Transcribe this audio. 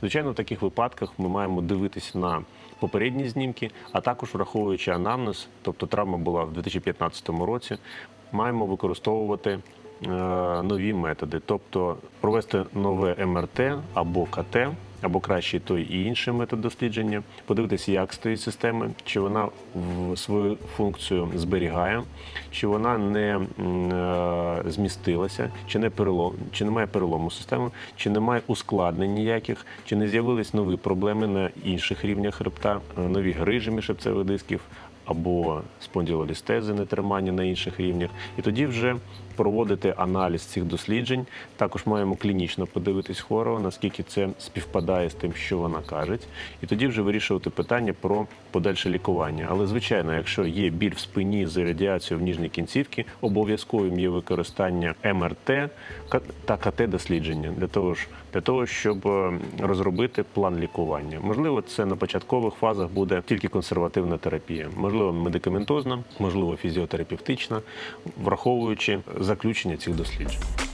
Звичайно, в таких випадках ми маємо дивитися на попередні знімки, а також враховуючи анамнез, тобто травма була в 2015 році, маємо використовувати е, нові методи, тобто провести нове МРТ або КТ, або краще той і інший метод дослідження, подивитися, як стоїть система, чи вона свою функцію зберігає, чи вона не е, змістилася, чи не перелом, чи немає перелому системи, чи немає ускладнень ніяких, чи не з'явились нові проблеми на інших рівнях хребта, е, нові грижі між хребцевих дисків або спондилолістези, нетримання на інших рівнях. І тоді вже проводити аналіз цих досліджень. Також маємо клінічно подивитись хворого, наскільки це співпадає з тим, що вона каже. І тоді вже вирішувати питання про подальше лікування. Але звичайно, якщо є біль в спині з радіацією в ніжній кінцівці, обов'язковим є використання МРТ ка- та КТ дослідження для того ж для того, щоб е, розробити план лікування. Можливо, це на початкових фазах буде тільки консервативна терапія, можливо, медикаментозна, можливо, фізіотерапевтична, враховуючи заключення цих досліджень.